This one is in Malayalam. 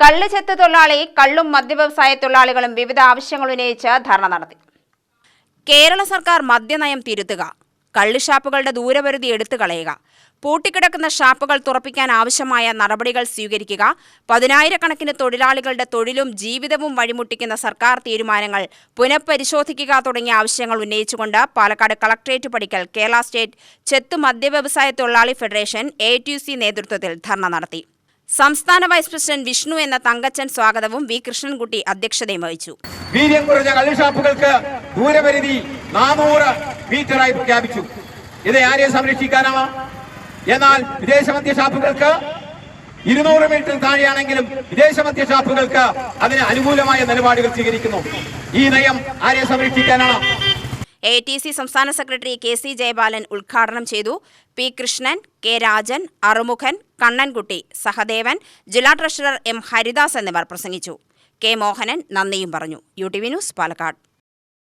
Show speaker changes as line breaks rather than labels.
കള്ളുചെത്ത് തൊഴിലാളി കള്ളും മദ്യവ്യവസായ തൊഴിലാളികളും വിവിധ ആവശ്യങ്ങൾ ഉന്നയിച്ച് ധർണ നടത്തി. കേരള സർക്കാർ മദ്യനയം തിരുത്തുക കള്ളുഷാപ്പുകളുടെ ദൂരപരിധി എടുത്തു കളയുക പൂട്ടിക്കിടക്കുന്ന ഷാപ്പുകൾ തുറപ്പിക്കാൻ ആവശ്യമായ നടപടികൾ സ്വീകരിക്കുക പതിനായിരക്കണക്കിന് തൊഴിലാളികളുടെ തൊഴിലും ജീവിതവും വഴിമുട്ടിക്കുന്ന സർക്കാർ തീരുമാനങ്ങൾ പുനഃപരിശോധിക്കുക തുടങ്ങിയ ആവശ്യങ്ങൾ ഉന്നയിച്ചുകൊണ്ട് പാലക്കാട് കളക്ടറേറ്റ് പടിക്കൽ കേരള സ്റ്റേറ്റ് ചെത്തു മദ്യവ്യവസായ തൊഴിലാളി ഫെഡറേഷൻ എ നേതൃത്വത്തിൽ ധർണ നടത്തി. സംസ്ഥാന വൈസ് പ്രസിഡന്റ് വിഷ്ണു എന്ന തങ്കച്ചൻ സ്വാഗതവും വി. കൃഷ്ണൻകുട്ടി അധ്യക്ഷതയും വഹിച്ചു.
വീര്യം കുറഞ്ഞ കള്ളുഷാപ്പുകൾക്ക് ദൂരപരിധി നാനൂറ് മീറ്ററായി പ്രഖ്യാപിച്ചു. ഇത് ആരെ സംരക്ഷിക്കാനാവാ? എന്നാൽ വിദേശ മദ്യ ഷാപ്പുകൾക്ക് ഇരുന്നൂറ് മീറ്റർ താഴെയാണെങ്കിലും വിദേശ മദ്യ ഷാപ്പുകൾക്ക് അതിന് അനുകൂലമായ നിലപാടുകൾ സ്വീകരിക്കുന്നു. ഈ നയം ആരെ സംരക്ഷിക്കാനാണ്
എ ടി സി സംസ്ഥാന സെക്രട്ടറി കെ സി ജയബാലൻ ഉദ്ഘാടനം ചെയ്തു. പി കൃഷ്ണൻ കെ രാജൻ അറുമുഖൻ കണ്ണൻകുട്ടി സഹദേവൻ ജില്ലാ ട്രഷറർ എം ഹരിദാസ് എന്നിവർ പ്രസംഗിച്ചു. കെ മോഹനൻ നന്ദിയും പറഞ്ഞു. U T V news Palakkad.